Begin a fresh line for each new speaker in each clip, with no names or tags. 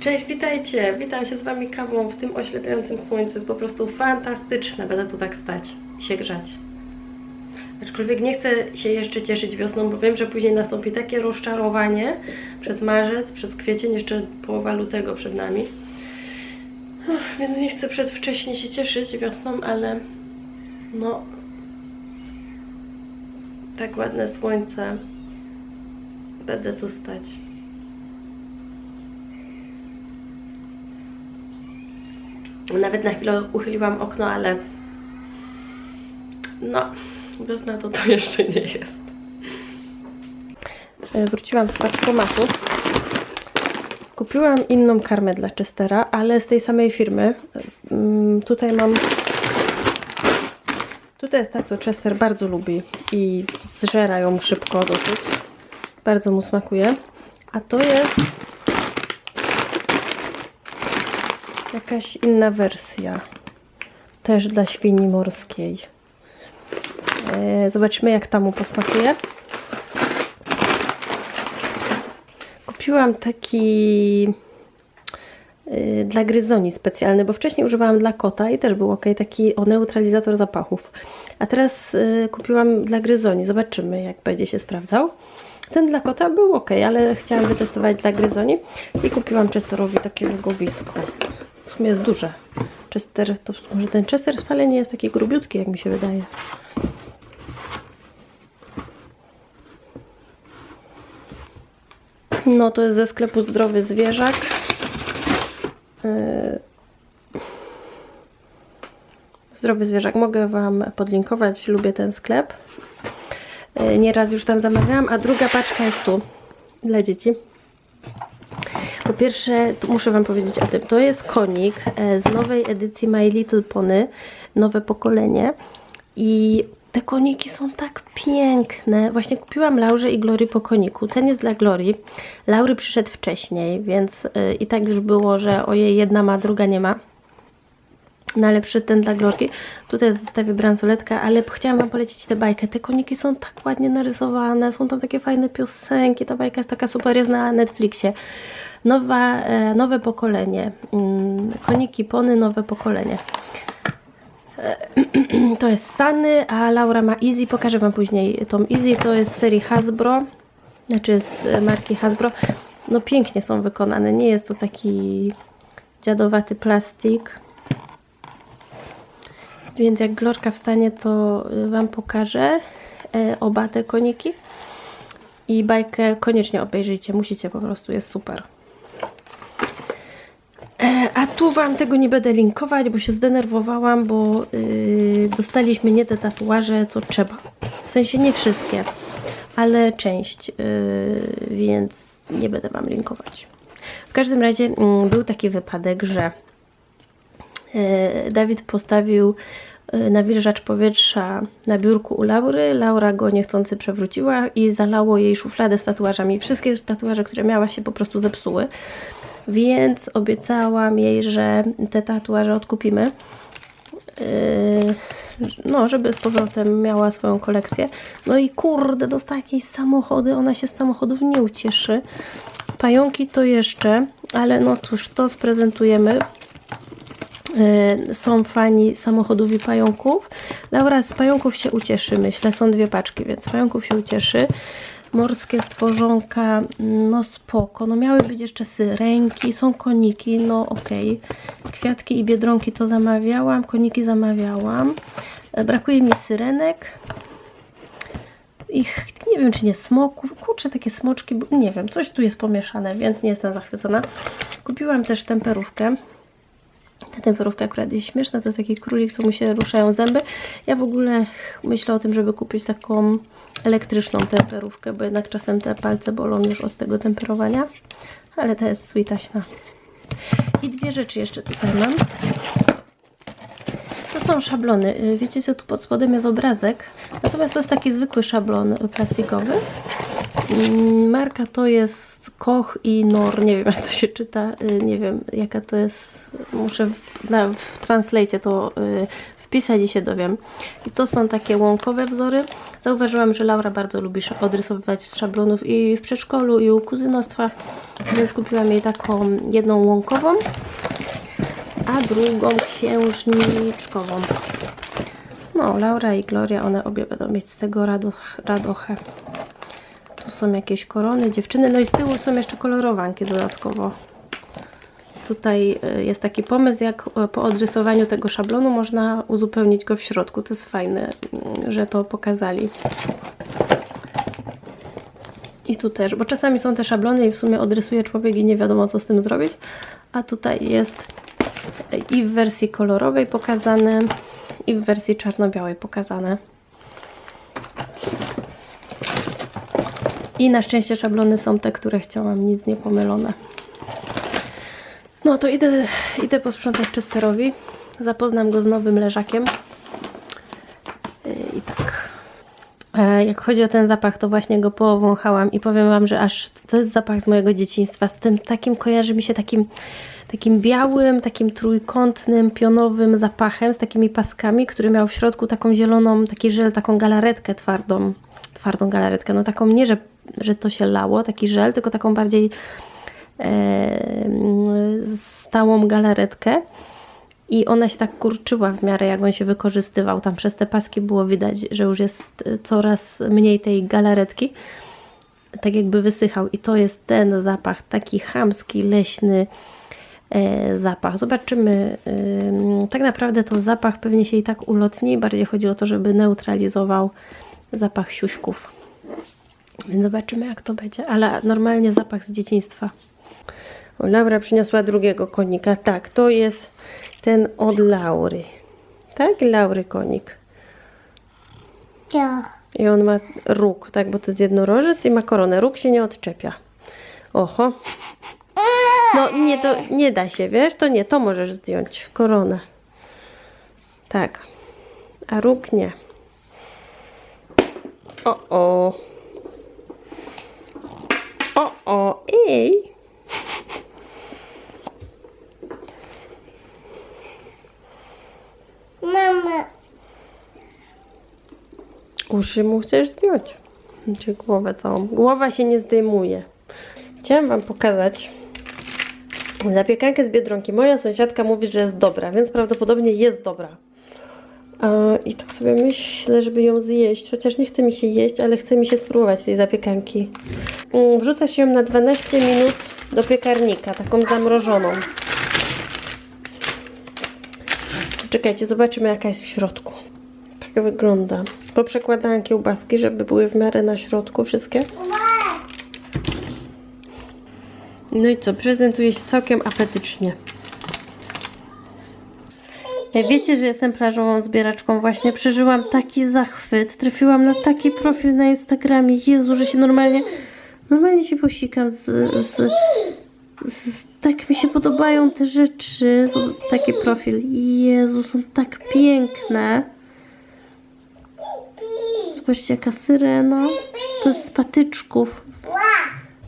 Cześć, witajcie! Witam się z Wami kawą w tym oślepiającym słońcu. Jest po prostu fantastyczne. Będę tu tak stać i się grzać. Aczkolwiek nie chcę się jeszcze cieszyć wiosną, bo wiem, że później nastąpi takie rozczarowanie przez marzec, przez kwiecień, jeszcze połowa lutego przed nami. Więc nie chcę przedwcześnie się cieszyć wiosną, ale no tak ładne słońce. Będę tu stać. Nawet na chwilę uchyliłam okno, ale no, wiosna to to jeszcze nie jest. E, Wróciłam z paczkomatu. Kupiłam inną karmę dla Chestera, ale z tej samej firmy. Mm, Tutaj mam. Tutaj jest ta, co Chester bardzo lubi i zżera ją szybko dosyć. Bardzo mu smakuje. A to jest jakaś inna wersja. Też dla świni morskiej. E, Zobaczymy, jak ta mu posmakuje. Kupiłam taki y, dla gryzoni specjalny, bo wcześniej używałam dla kota i też był ok, taki o neutralizator zapachów. A teraz y, kupiłam dla gryzoni. Zobaczymy, jak będzie się sprawdzał. Ten dla kota był ok, ale chciałam wytestować dla gryzoni i kupiłam Chesterowi takie logowisko. W sumie jest duże. Chester, to może ten Chester wcale nie jest taki grubiutki, jak mi się wydaje. No to jest ze sklepu Zdrowy Zwierzak. Yy. Zdrowy Zwierzak. Mogę Wam podlinkować. Lubię ten sklep. Yy, Nieraz już tam zamawiałam, a druga paczka jest tu dla dzieci. Po pierwsze, muszę Wam powiedzieć o tym. To jest konik e, z nowej edycji My Little Pony, nowe pokolenie. I te koniki są tak piękne. Właśnie kupiłam Laurze i Glory po koniku. Ten jest dla Glory. Laury przyszedł wcześniej, więc y, i tak już było, że ojej, jedna ma, druga nie ma. No ale przyszedł ten dla Glorki. Tutaj zestawie bransoletka, ale chciałam Wam polecić tę bajkę. Te koniki są tak ładnie narysowane, są tam takie fajne piosenki. Ta bajka jest taka super, jest na Netflixie. Nowa, e, nowe pokolenie. Mm, Koniki, pony, nowe pokolenie. To jest Sunny, a Laura ma Easy. Pokażę Wam później tą Easy. To jest z serii Hasbro, znaczy z e, marki Hasbro. No pięknie są wykonane. Nie jest to taki dziadowaty plastik. Więc jak Glorka wstanie, to Wam pokażę e, oba te koniki. I bajkę koniecznie obejrzyjcie. Musicie po prostu, jest super. E, A tu Wam tego nie będę linkować, bo się zdenerwowałam, bo yy, dostaliśmy nie te tatuaże, co trzeba. W sensie nie wszystkie, ale część, yy, więc nie będę Wam linkować. W każdym razie mm, był taki wypadek, że yy, Dawid postawił yy, nawilżacz powietrza na biurku u Laury. Laura go niechcący przewróciła i zalało jej szufladę z tatuażami. Wszystkie tatuaże, które miała się po prostu zepsuły więc obiecałam jej, że te tatuaże odkupimy. Yy, no, żeby z powrotem miała swoją kolekcję. No i kurde, dostała jakieś samochody, ona się z samochodów nie ucieszy. Pająki to jeszcze, ale no cóż, to sprezentujemy. Yy, są fani samochodów i pająków. Laura z pająków się ucieszy, myślę. Są dwie paczki, więc pająków się ucieszy. Morskie stworzonka, no spoko. No miały być jeszcze syrenki, są koniki, no okej. Kwiatki i biedronki to zamawiałam, koniki zamawiałam. E, Brakuje mi syrenek. Ich nie wiem, czy nie smoków. Kurczę, takie smoczki, nie wiem, coś tu jest pomieszane, więc nie jestem zachwycona. Kupiłam też temperówkę. Ta temperówka akurat jest śmieszna, to jest taki królik, co mu się ruszają zęby. Ja w ogóle myślę o tym, żeby kupić taką elektryczną temperówkę, bo jednak czasem te palce bolą już od tego temperowania. Ale ta jest sweetaśna. I dwie rzeczy jeszcze tutaj mam. To są szablony. Y, Wiecie co, tu pod spodem jest obrazek. Natomiast to jest taki zwykły szablon plastikowy. Mm, Marka to jest Koch i Nor. Nie wiem jak to się czyta. y, Nie wiem jaka to jest. Muszę na, w translate to y, wpisać i się dowiem. I to są takie łąkowe wzory. Zauważyłam, że Laura bardzo lubi odrysowywać z szablonów i w przedszkolu, i u kuzynostwa. Więc kupiłam jej taką jedną łąkową, a drugą księżniczkową. No, Laura i Gloria, one obie będą mieć z tego radoch, radochę. Tu są jakieś korony, dziewczyny. No i z tyłu są jeszcze kolorowanki dodatkowo. Tutaj y, jest taki pomysł, jak y, po odrysowaniu tego szablonu można uzupełnić go w środku. To jest fajne, y, że to pokazali. I tu też, bo czasami są te szablony i w sumie odrysuje człowiek i nie wiadomo co z tym zrobić. A tutaj jest i w wersji kolorowej pokazane, i w wersji czarno-białej pokazane. I na szczęście szablony są te, które chciałam, nic nie pomylone. No to idę, idę posprzątać czysterowi. Zapoznam go z nowym leżakiem. Yy, I tak. E, Jak chodzi o ten zapach, to właśnie go powąchałam i powiem Wam, że aż to jest zapach z mojego dzieciństwa. Z tym takim kojarzy mi się takim, takim białym, takim trójkątnym, pionowym zapachem z takimi paskami, który miał w środku taką zieloną, taki żel, taką galaretkę twardą. Twardą galaretkę, no taką nie, że, że to się lało, taki żel, tylko taką bardziej stałą galaretkę i ona się tak kurczyła w miarę jak on się wykorzystywał. Tam przez te paski było widać, że już jest e, coraz mniej tej galaretki. Tak jakby wysychał i to jest ten zapach, taki chamski, leśny e, zapach. Zobaczymy. ym, tak naprawdę to zapach pewnie się i tak ulotni. Bardziej chodzi o to, żeby neutralizował zapach siuśków. Więc zobaczymy jak to będzie. Ale normalnie zapach z dzieciństwa. O, Laura przyniosła drugiego konika. Tak, to jest ten od Laury. Tak, Laury konik.
Ja.
I on ma róg, tak, bo to jest jednorożec i ma koronę. Róg się nie odczepia. Oho. No nie, to nie da się, wiesz? To nie, to możesz zdjąć. Koronę. Tak. A róg nie. O, o. O, o. Ej. Uszy mu chcesz zdjąć. Czy głowę całą? Głowa się nie zdejmuje. Chciałam Wam pokazać zapiekankę z Biedronki. Moja sąsiadka mówi, że jest dobra, więc prawdopodobnie jest dobra. I tak sobie myślę, żeby ją zjeść. Chociaż nie chce mi się jeść, ale chce mi się spróbować tej zapiekanki. Mm, Wrzuca się ją na 12 minut do piekarnika, taką zamrożoną. Czekajcie, zobaczymy jaka jest w środku. Tak wygląda. Poprzekładałam kiełbaski, żeby były w miarę na środku wszystkie. No i co, prezentuje się całkiem apetycznie. E, Wiecie, że jestem plażową zbieraczką. Właśnie przeżyłam taki zachwyt. Trafiłam na taki profil na Instagramie. Jezu, że się normalnie, normalnie się posikam z, z, z, tak mi się podobają te rzeczy. Taki profil. Jezu, są tak piękne. Zobaczcie, jaka syrena. To jest z patyczków.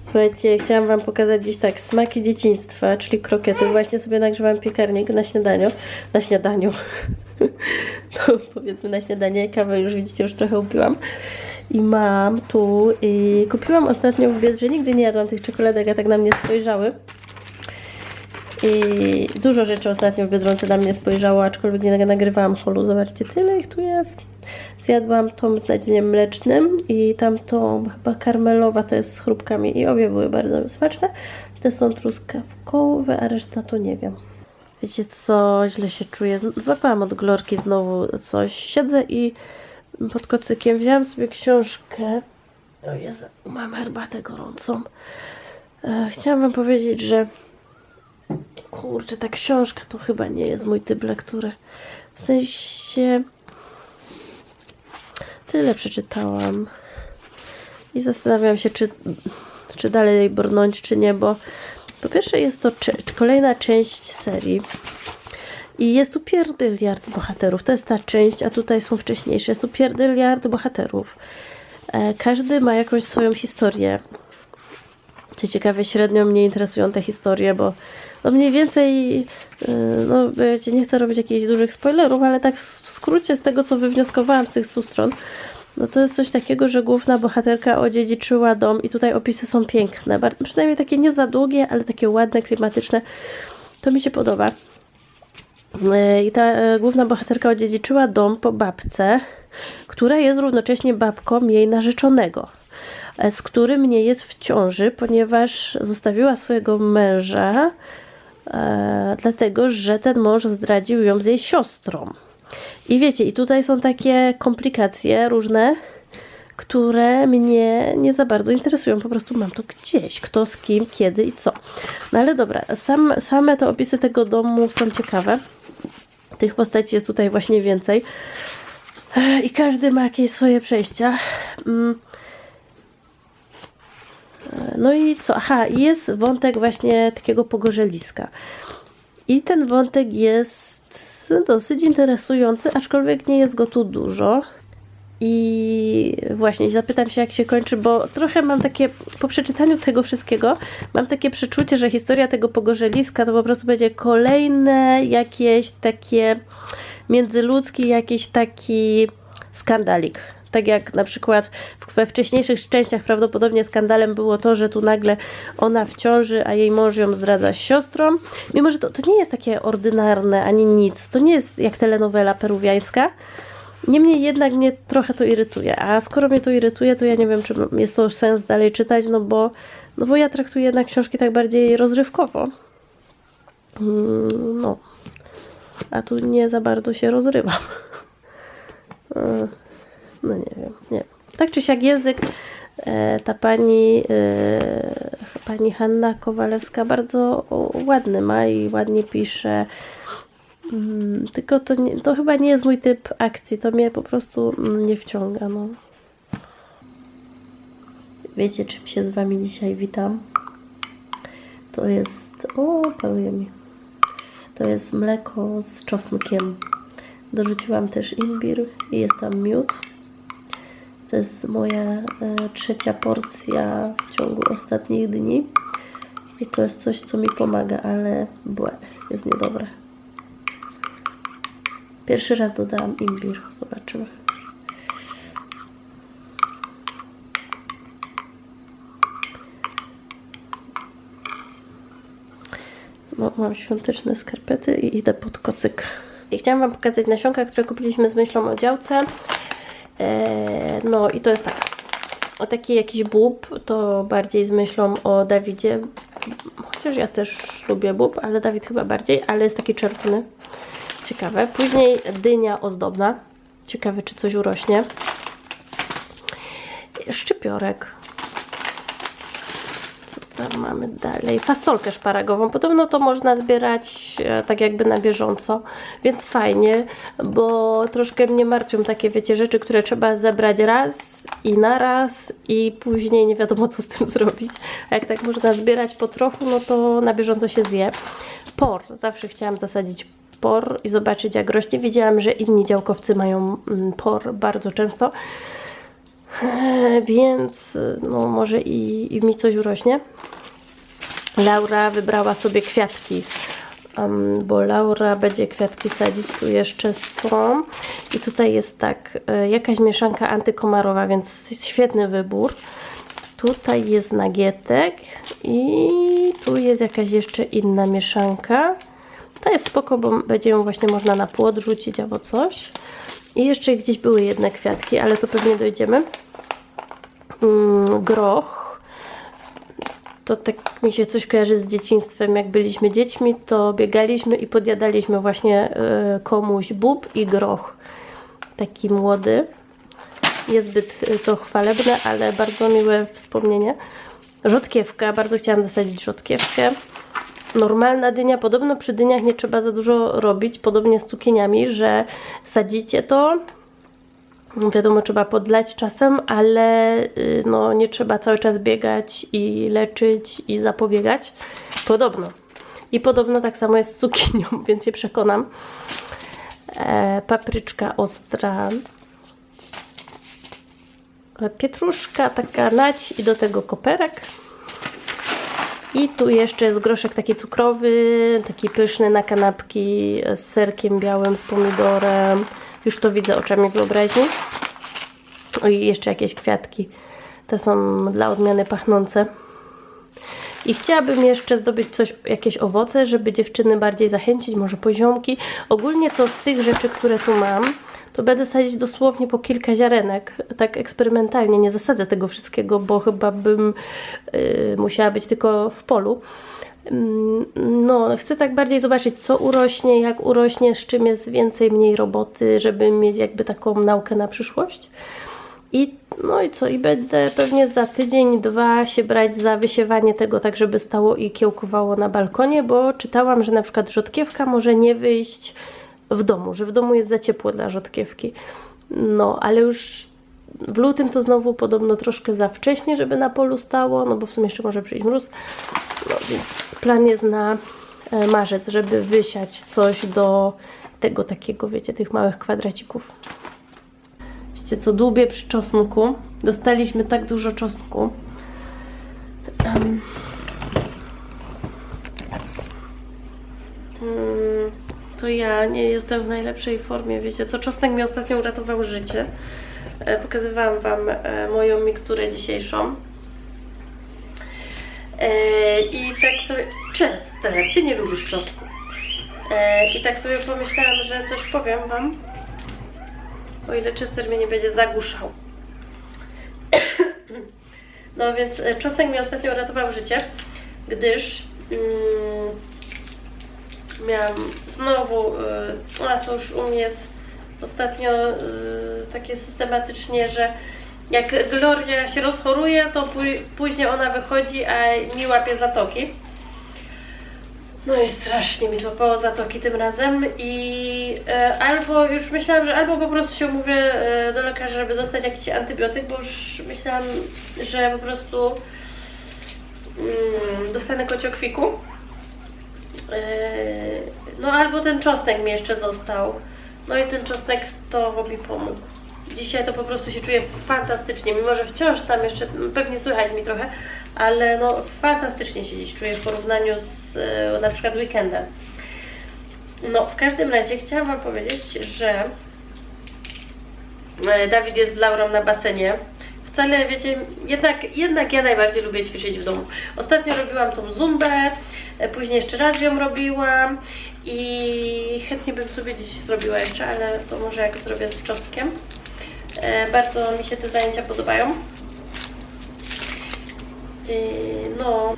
Słuchajcie, chciałam Wam pokazać dziś tak smaki dzieciństwa, czyli krokiety. Właśnie sobie nagrzewam piekarnik na śniadaniu. Na śniadaniu. No, powiedzmy na śniadanie. Kawę już widzicie, już trochę upiłam. I mam tu, i kupiłam ostatnio w Biedrze, nigdy nie jadłam tych czekoladek, a tak na mnie spojrzały. I dużo rzeczy ostatnio w Biedronce na mnie spojrzało, aczkolwiek nie nagrywałam holu. Zobaczcie, tyle ich tu jest. Zjadłam tą z nadzieniem mlecznym i tamtą chyba karmelowa, to jest z chrupkami i obie były bardzo smaczne. Te są truskawkowe, a reszta to nie wiem. Wiecie co, źle się czuję. Złapałam od glorki znowu coś. Siedzę i pod kocykiem wzięłam sobie książkę. O Jezu, mam herbatę gorącą. E, chciałam wam powiedzieć, że kurczę, ta książka to chyba nie jest mój typ lektury. W sensie tyle przeczytałam i zastanawiam się, czy, czy dalej brnąć, czy nie, bo po pierwsze jest to kolejna część serii i jest tu pierdyliard bohaterów. To jest ta część, a tutaj są wcześniejsze. Jest tu pierdyliard bohaterów. E, każdy ma jakąś swoją historię. Co ciekawe, średnio mnie interesują te historie, bo no mniej więcej, yy, no wiecie, nie chcę robić jakichś dużych spoilerów, ale tak w skrócie z tego, co wywnioskowałam z tych 100 stron, no to jest coś takiego, że główna bohaterka odziedziczyła dom i tutaj opisy są piękne, przynajmniej takie nie za długie, ale takie ładne, klimatyczne. To mi się podoba. E, I ta e, główna bohaterka odziedziczyła dom po babce, która jest równocześnie babką jej narzeczonego, e, z którym nie jest w ciąży, ponieważ zostawiła swojego męża, e, dlatego że ten mąż zdradził ją z jej siostrą. I wiecie, i tutaj są takie komplikacje różne, które mnie nie za bardzo interesują. Po prostu mam to gdzieś, kto z kim, kiedy i co. No ale dobra, sam, same te opisy tego domu są ciekawe. Tych postaci jest tutaj właśnie więcej. Ech, I każdy ma jakieś swoje przejścia. No i co? Aha, jest wątek właśnie takiego pogorzeliska. I ten wątek jest dosyć interesujący, aczkolwiek nie jest go tu dużo. I właśnie zapytam się, jak się kończy, bo trochę mam takie, po przeczytaniu tego wszystkiego, mam takie przeczucie, że historia tego pogorzeliska to po prostu będzie kolejne jakieś takie międzyludzki, jakiś taki skandalik. Tak jak na przykład we wcześniejszych częściach prawdopodobnie skandalem było to, że tu nagle ona w ciąży, a jej mąż ją zdradza z siostrą. Mimo, że to, to nie jest takie ordynarne ani nic. To nie jest jak telenowela peruwiańska. Niemniej jednak mnie trochę to irytuje. A skoro mnie to irytuje, to ja nie wiem, czy jest to sens dalej czytać, no bo, no bo ja traktuję jednak książki tak bardziej rozrywkowo. Mm, No. A tu nie za bardzo się rozrywam. No nie wiem, nie. Tak czy siak język e, ta pani e, pani Hanna Kowalewska bardzo ładny ma i ładnie pisze. Mm, Tylko to, nie, to chyba nie jest mój typ akcji, to mnie po prostu mm, nie wciąga. No. Wiecie, czym się z Wami dzisiaj witam? To jest. O, paruje mi. To jest mleko z czosnkiem. Dorzuciłam też imbir i jest tam miód. To jest moja e, trzecia porcja w ciągu ostatnich dni. I to jest coś, co mi pomaga, ale błe, jest niedobre. Pierwszy raz dodałam imbir. Zobaczymy. No, mam świąteczne skarpety i idę pod kocyk. I chciałam Wam pokazać nasionka, które kupiliśmy z myślą o działce. Eee, no i to jest tak. O taki jakiś bób, to bardziej z myślą o Dawidzie. Chociaż ja też lubię bób, ale Dawid chyba bardziej, ale jest taki czerwony. Ciekawe. Później dynia ozdobna. Ciekawe, czy coś urośnie. Szczypiorek. Tam mamy dalej? Fasolkę szparagową. Podobno to można zbierać e, tak jakby na bieżąco, więc fajnie, bo troszkę mnie martwią takie, wiecie, rzeczy, które trzeba zebrać raz i na raz i później nie wiadomo, co z tym zrobić. A jak tak można zbierać po trochu, no to na bieżąco się zje. Por. Zawsze chciałam zasadzić por i zobaczyć, jak rośnie. Widziałam, że inni działkowcy mają mm, por bardzo często. E, więc no, może i, i mi coś urośnie. Laura wybrała sobie kwiatki, em, bo Laura będzie kwiatki sadzić. Tu jeszcze są. I tutaj jest tak, e, jakaś mieszanka antykomarowa, więc świetny wybór. Tutaj jest nagietek i tu jest jakaś jeszcze inna mieszanka. To jest spoko, bo będzie ją właśnie można na płot rzucić albo coś. I jeszcze gdzieś były jedne kwiatki, ale to pewnie dojdziemy. Mm, groch. To tak mi się coś kojarzy z dzieciństwem. Jak byliśmy dziećmi, to biegaliśmy i podjadaliśmy właśnie y, komuś bób i groch. Taki młody. Niezbyt y, to chwalebne, ale bardzo miłe wspomnienie. Rzodkiewka. Bardzo chciałam zasadzić rzodkiewkę. Normalna dynia, podobno przy dyniach nie trzeba za dużo robić, podobnie z cukieniami, że sadzicie to, wiadomo, trzeba podlać czasem, ale y, no, nie trzeba cały czas biegać i leczyć i zapobiegać. Podobno. I podobno tak samo jest z cukinią, więc się przekonam. E, papryczka ostra. E, Pietruszka taka nać i do tego koperek. I tu jeszcze jest groszek taki cukrowy, taki pyszny na kanapki z serkiem białym, z pomidorem. Już to widzę oczami wyobraźni. I jeszcze jakieś kwiatki. Te są dla odmiany pachnące. I chciałabym jeszcze zdobyć coś, jakieś owoce, żeby dziewczyny bardziej zachęcić, może poziomki. Ogólnie to z tych rzeczy, które tu mam, to będę sadzić dosłownie po kilka ziarenek, tak eksperymentalnie. Nie zasadzę tego wszystkiego, bo chyba bym y, musiała być tylko w polu. Mm, No, chcę tak bardziej zobaczyć, co urośnie, jak urośnie, z czym jest więcej, mniej roboty, żeby mieć jakby taką naukę na przyszłość. I no i co, i będę pewnie za tydzień, dwa się brać za wysiewanie tego tak, żeby stało i kiełkowało na balkonie, bo czytałam, że na przykład rzodkiewka może nie wyjść w domu, że w domu jest za ciepło dla rzodkiewki. No, ale już w lutym to znowu podobno troszkę za wcześnie, żeby na polu stało, no bo w sumie jeszcze może przyjść mróz. No więc plan jest na e, marzec, żeby wysiać coś do tego takiego, wiecie, tych małych kwadracików. Wiecie co, dłubię przy czosnku. Dostaliśmy tak dużo czosnku. Em. To ja nie jestem w najlepszej formie, wiecie co, czosnek mi ostatnio uratował życie. E, Pokazywałam Wam e, moją miksturę dzisiejszą. E, I tak sobie... Chester, Ty nie lubisz czosnku. I tak sobie pomyślałam, że coś powiem Wam. O ile Chester mnie nie będzie zagłuszał. No więc czosnek mi ostatnio uratował życie, gdyż mm, miałam znowu, y, a już u mnie jest ostatnio y, takie systematycznie, że jak Gloria się rozchoruje, to później ona wychodzi, a mi łapie zatoki. No i strasznie mi złapało zatoki tym razem i e, albo już myślałam, że albo po prostu się umówię e, do lekarza, żeby dostać jakiś antybiotyk, bo już myślałam, że po prostu mm, dostanę kociokwiku. E, no albo ten czosnek mi jeszcze został. No i ten czosnek to mi pomógł. Dzisiaj to po prostu się czuję fantastycznie, mimo że wciąż tam jeszcze pewnie słychać mi trochę, ale no fantastycznie się dziś czuję w porównaniu z e, na przykład weekendem. No w każdym razie chciałam Wam powiedzieć, że e, Dawid jest z Laurą na basenie. Wcale, wiecie, jednak, jednak ja najbardziej lubię ćwiczyć w domu. Ostatnio robiłam tą zumbę, e, później jeszcze raz ją robiłam i chętnie bym sobie dziś zrobiła jeszcze, ale to może jak zrobię z czosnkiem. E, Bardzo mi się te zajęcia podobają. Yy, No,